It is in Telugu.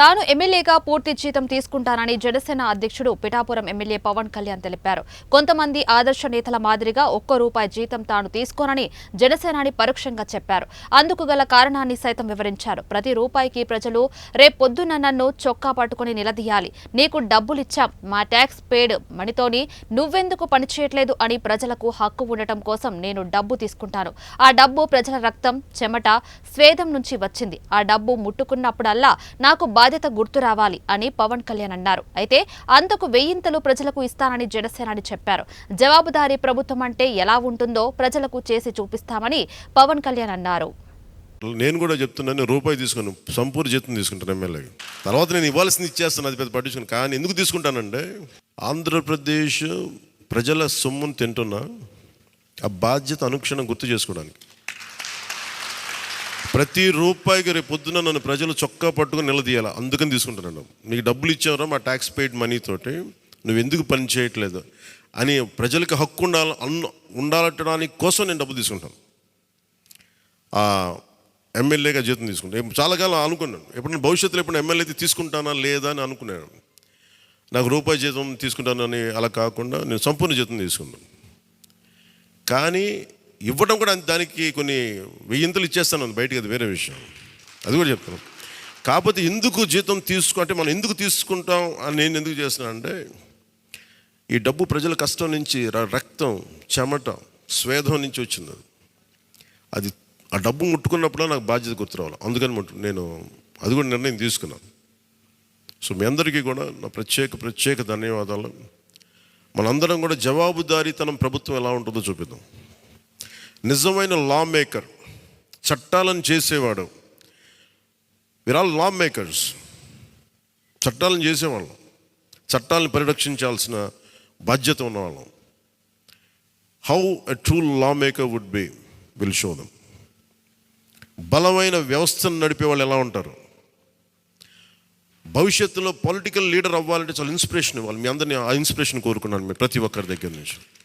తాను ఎమ్మెల్యేగా పూర్తి జీతం తీసుకుంటానని జనసేన అధ్యక్షుడు పిఠాపురం ఎమ్మెల్యే పవన్ కళ్యాణ్ తెలిపారు. కొంతమంది ఆదర్శ నేతల మాదిరిగా ఒక్క రూపాయి జీతం తాను తీసుకోనని జనసేనాని పరోక్షంగా చెప్పారు. అందుకు గల కారణాన్ని సైతం వివరించారు. ప్రతి రూపాయికి ప్రజలు రేపొద్దున నన్ను చొక్కా పట్టుకుని నిలదీయాలి. నీకు డబ్బులిచ్చాం. మా ట్యాక్స్ పేడ్ మణితోని నువ్వెందుకు పనిచేయట్లేదు అని ప్రజలకు హక్కు ఉండటం కోసం నేను డబ్బు తీసుకుంటాను. ఆ డబ్బు ప్రజల రక్తం చెమట స్వేదం నుంచి వచ్చింది. ఆ డబ్బు ముట్టుకున్నప్పుడల్లా నాకు బాధ్యత బాధ్యత గుర్తు రావాలి అని పవన్ కళ్యాణ్ అన్నారు. అయితే అంతకు వెయ్యింతలు ప్రజలకు ఇస్తానని జనసేనాని చెప్పారు. జవాబుదారీ ప్రభుత్వం అంటే ఎలా ఉంటుందో ప్రజలకు చేసి చూపిస్తామని పవన్ కళ్యాణ్ అన్నారు. నేను కూడా చెప్తున్నాను రూపాయి తీసుకుని సంపూర్ణ జీతం తీసుకుంటాను ఎమ్మెల్యే. తర్వాత నేను ఇవ్వాల్సింది ఇచ్చేస్తాను అది పెద్ద పట్టించుకుని. కానీ ఎందుకు తీసుకుంటానంటే ఆంధ్రప్రదేశ్ ప్రజల సొమ్మును తింటున్నా ఆ బాధ్యత అనుక్షణం గుర్తు చేసుకోవడానికి. ప్రతి రూపాయికి రేపు పొద్దున నన్ను ప్రజలు చొక్కా పట్టుకుని నిలదీయాలి. అందుకని తీసుకుంటున్నాను నీకు డబ్బులు ఇచ్చావరా మా ట్యాక్స్ పెయిడ్ మనీతోటి నువ్వు ఎందుకు పని చేయట్లేదు? అని ప్రజలకి హక్కు ఉండాలి అన్న ఉండాలట్టడానికి కోసం నేను డబ్బు తీసుకుంటాను. ఎమ్మెల్యేగా జీతం తీసుకుంటాను. చాలా కాలం అనుకున్నాను. ఎప్పుడు భవిష్యత్తులో ఎప్పుడు ఎమ్మెల్యే అయితే తీసుకుంటానా లేదా అని అనుకున్నాను. నాకు రూపాయి జీతం తీసుకుంటానని అలా కాకుండా నేను సంపూర్ణ జీతం తీసుకున్నాను. కానీ ఇవ్వడం కూడా దానికి కొన్ని వెయ్యింతలు ఇచ్చేస్తాను బయటకి అది వేరే విషయం. అది కూడా చెప్తాను కాకపోతే ఎందుకు జీతం తీసుకుంటే మనం ఎందుకు తీసుకుంటాం అని నేను ఎందుకు చేస్తున్నాను అంటే ఈ డబ్బు ప్రజల కష్టం నుంచి రక్తం చెమట స్వేదం నుంచి వచ్చింది అది. అది ఆ డబ్బు ముట్టుకున్నప్పుడు నాకు బాధ్యత గుర్తు రావాలి. అందుకని ముట్టు నేను అది కూడా నిర్ణయం తీసుకున్నాను. సో మీ అందరికీ కూడా నా ప్రత్యేక ప్రత్యేక ధన్యవాదాలు. మనందరం కూడా జవాబుదారీతనం ప్రభుత్వం ఎలా ఉంటుందో చూపిద్దాం. నిజమైన లా మేకర్ చట్టాలను చేసేవాడు. విర్ ఆల్ లా మేకర్స్ చట్టాలను చేసేవాళ్ళం. చట్టాలను పరిరక్షించాల్సిన బాధ్యత ఉన్నవాళ్ళం. How a true lawmaker would be will show them బలమైన వ్యవస్థను నడిపే వాళ్ళు ఎలా ఉంటారు? భవిష్యత్తులో పొలిటికల్ లీడర్ అవ్వాలంటే చాలా ఇన్స్పిరేషన్ ఇవ్వాలి. మీ అందరినీ ఆ ఇన్స్పిరేషన్ కోరుకున్నాను మీరు ప్రతి ఒక్కరి దగ్గర నుంచి.